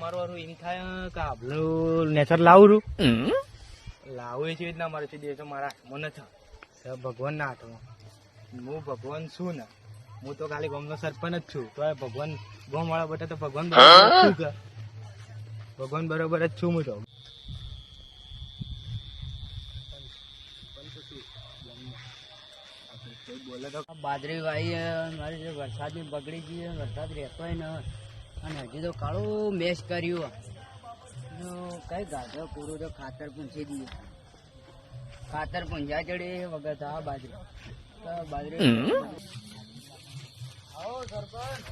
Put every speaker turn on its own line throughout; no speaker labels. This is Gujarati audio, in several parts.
મારું એમ થાય કે આભલું નેચર લાવું છું લાવું છે રીતના મારે છે દેશો મારા હાથમાં નથી. છે ભગવાનના હાથમાં. હું ભગવાન છું ને હું તો ખાલી ગામનો સરપંચ જ છું. તો ભગવાન ગામ વાળા બધા તો ભગવાન બરાબર ભગવાન બરોબર જ છું હું તો બોલે તો
બાજરી વાઈ મારી જે વરસાદની બગડી ગઈ વરસાદ રહેતો ન અને હજી તો કાળું મેશ કર્યું કઈ ગાધો પૂરું તો ખાતર પૂંછી દઈએ ખાતર પૂંજા ચડે વગર તો આ બાજરી. બાજરી આવો સરપંચ.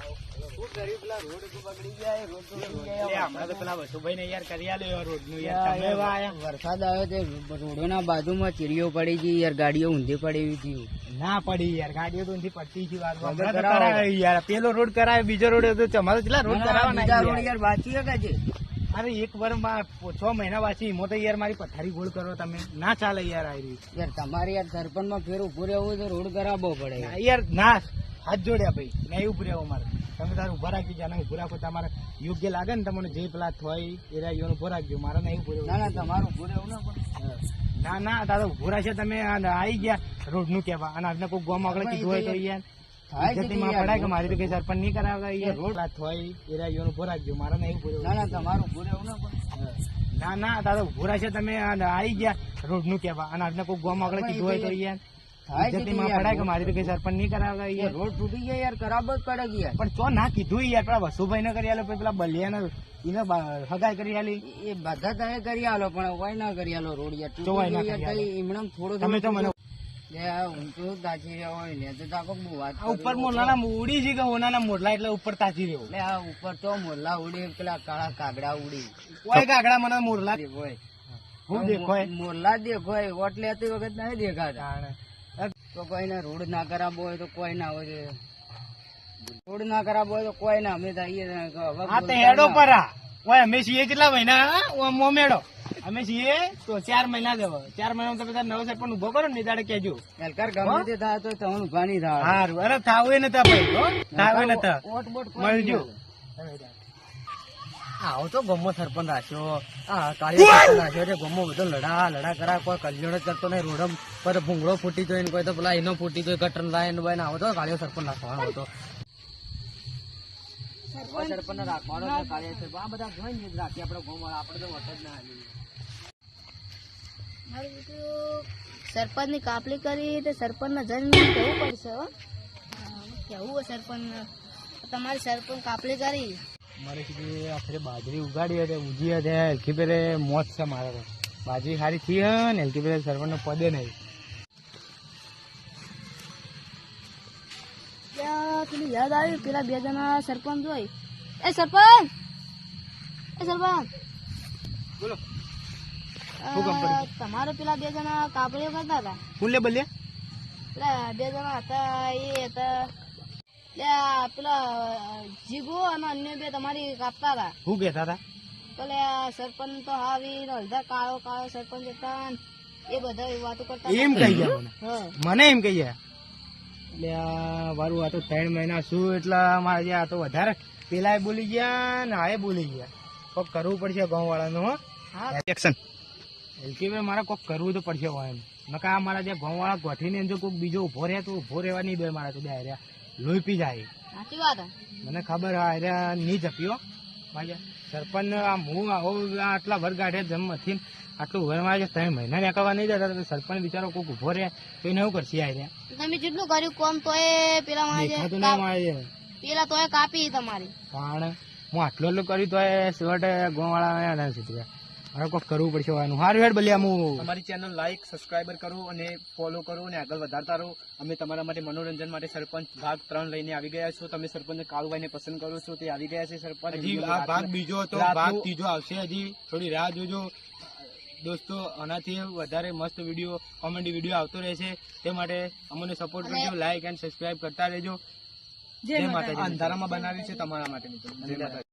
શું કર્યું પેલા રોડ તો બગડી ગયા રોડ તો બગડી ગયા?
એટલે હમણાં તો પેલા વસુભાઈ ને યાર કરી આલ્યો રોડનું યાર. તમે એવા
વરસાદ આવ્યો તે રોડોના બાજુમાં ચીડીઓ પડી ગઈ યાર ગાડીઓ ઊંધી પડી હતી.
ના પડી યાર ગાડીઓ તો ઊંધી પડતી હતી વાત
કરાવો.
યાર. પેલો રોડ કરાવે બીજો રોડ તો તમારે કેટલા રોડ કરાવવાના
રોડ
યાર?
બાકી કે છે.
અરે એક વર્ષમાં છ મહિના પાછી એમાં તો યાર મારી પથારી ગોળ કરો તમે. ના ચાલે યાર આવી
યાર તમારે યાર સરપંચમાં ફેર ઉભું રહેવું હોય તો રોડ કરાવવો પડે.
યાર ના. હાથ જોડ્યા ભાઈ. મેં ઉભું રહેવું મારે. તમે તારું ઊભા રાખી જાને ઉભું રાખો. તમારે યોગ્ય લાગે ને તમને જે પેલા થાય એ રહ્યા ઊભો રાખજો. મારે નહીં ઉભું રહેવું.
ના ના તમારું ઉભું રહેવું ના પણ
ના ના તારે ઉભું રહેશે તમે. આવી ગયા. રોડનું કેવા અને આજના કોઈ ગોમ આગળ કીધું હોય તો યાર. પડાય કે મારી તો કઈ સરપંચ નહીં કરાવતા યાર. રોડ થોય એ રહ્યા ઊભો રાખજો. મારે નહીં ઉભું રહેવું.
ના ના તમારું ઉભું રહેવું ના
ના ના તારે ઉભું રહેશે તમે. આવી ગયા. રોડનું કેવા અને આજના કોઈ ગોમ આગળ કીધું હોય તો યાર. મારી તો કઈ સરપંચ નહીં કરાવતા
યાર,
યાર?
રોડ તૂટી ગયા યાર કરાવવો જ પડે યાર
પણ ચો ના કીધું યાર પેલા વસુભાઈ ને કરી આલો પેલા બલિયા એને હગાઈ કરી આલી.
એ બધા તમે કરી આલો પણ હોય ના કરી આલો રોડ યાર
ચોવાય ના
યાર
કરી
થોડો
તમે તો મને
લે આ ઊંચું તાચી રહ્યો હોય ને તો તાકો બહુ વાત
આ ઉપર મોરલા ઉડી છે કે ઓના મોરલા એટલે ઉપર તાજી રહ્યો.
એટલે આ ઉપર તો મોરલા ઉડી પેલા કાળા કાગડા ઉડી.
કોઈ કાગડા મને મોરલા
હોય
હું દેખોય?
મોરલા દેખોય ઓટ લેતી વખત નહીં દેખાતા. તો કોઈને રોડ ના ખરાબ હોય તો કોઈ ના હોય. રોડ ના ખરાબ હોય તો કોઈ ના. અમે તો
હેડો પરા. ઓય અમે છીએ કેટલા મહિના? મો મેળો અમે છીએ તો ચાર મહિના દેવો ચાર મહિના તમે તાર નવો પણ ઊભો કરો ને દાડે કેજો
એલકાર ગમે તે થાય તો તમને ઊભા નહીં થાય.
હારું. અરે થાવે નતા ભાઈ થાવે
ઓટ બોટ
મળજો. આવો તો ગમો સરપંચ રાખ્યો. આ કાળી સરપંચ રાખ્યો છે ગમો બધો લડા લડા કરા કોઈ કલ્યાણ જ કરતો નહીં રોડમ પર ભૂંગળો ફૂટી જોઈને કોઈ તો પેલા એનો ફૂટી જોઈ કટન લાઈન ભાઈ આવો તો કાળીઓ સરપંચ રાખવાનો હતો
સરપંચ. રાખવાનો છે કાળિયા સરપંચ. આ બધા જોઈને જ રાખીએ આપણે ગામવાળા. આપણે તો વટ જ ના
જન્મ કેવું સરપંચની કાપલી કરી તો સરપંચને જઈને કહેવું પડશે હોય સરપંચ તમારી સરપંચ કાપલી કરી?
મારે કીધું આખરે બાજરી ઉગાડી હતી ઉજી હતી હલકી પેલે મોત છે મારે. બાજરી સારી થઈ હે ને હલકી પેલે સરપંચ પદે નહીં.
પેલી યાદ આવ્યું પેલા બે જણા સરપંચ હોય. એ સરપંચ! એ સરપંચ!
બોલો?
તમારે પેલા બે જણા કાપલીઓ કરતા હતા?
ફૂલે બલે
પેલા બે જણા હતા એ હતા. પેલા જીગો અને અન્ય બે તમારી કાપતા હતા.
શું કહેતા હતા?
પેલે આ સરપંચ તો હાવી ને અડધા કાળો કાળો સરપંચ હતા એ બધા એવી વાતો કરતા
એમ કહી ગયા મને? એમ કહી ગયા? એટલે આ વારું આ તો ત્રણ મહિના શું એટલે મારે જે આ તો વધારે પેલા બોલી ગયા ને આ એ બોલી ગયા. કોક કરવું પડશે ગામ વાળાનું હો?
હા.
એક્શન એલકી મારે કોક કરવું તો પડશે હોય એમ. નકા આ મારા જે ગામ વાળા ગોઠીને જો કોઈક બીજો ઊભો રહે તો ઊભો રહેવા નહીં દે મારા તો બે હાર્યા લોહી પી જાય.
સાચી વાત
મને ખબર હા હાર્યા નહીં જપ્યો સરપંચ આમ હું આ આટલા વર ગાઢે જન્મથી આટલું વર છે ત્રણ મહિના નીકળવા નહીં જતા સરપંચ બિચારો કોઈક ઊભો રહે તો એને એવું કરશે આ
તમે જેટલું કર્યું કોમ તોય પેલા મારે પેલા તોય કાપી તમારી.
પણ હું આટલું એટલું કર્યું તો એ છેવટે ગોવાળા સુધી મારે કોક કરવું પડશે આનું હારું હેડ બલ્યા હું
અમારી ચેનલ લાઈક સબસ્ક્રાઈબર કરો અને ફોલો કરો અને આગળ વધારતા રહો. અમે તમારા માટે મનોરંજન માટે સરપંચ ભાગ ત્રણ લઈને આવી ગયા છો. તમે સરપંચ કાળુભાઈને પસંદ કરો છો તે આવી ગયા છે સરપંચ.
હજી આ ભાગ બીજો હતો ભાગ ત્રીજો આવશે હજી. થોડી રાહ જોજો. દોસ્તો આનાથી વધારે મસ્ત વીડિયો કોમેડી વીડિયો આવતો રહેશે. તે માટે અમને સપોર્ટ કરજો લાઈક એન્ડ સબસ્ક્રાઈબ કરતા રહેજો. જય માતાજી.
અંધારામાં બનાવ્યું છે તમારા માટે. મિત્રો જય માતાજી.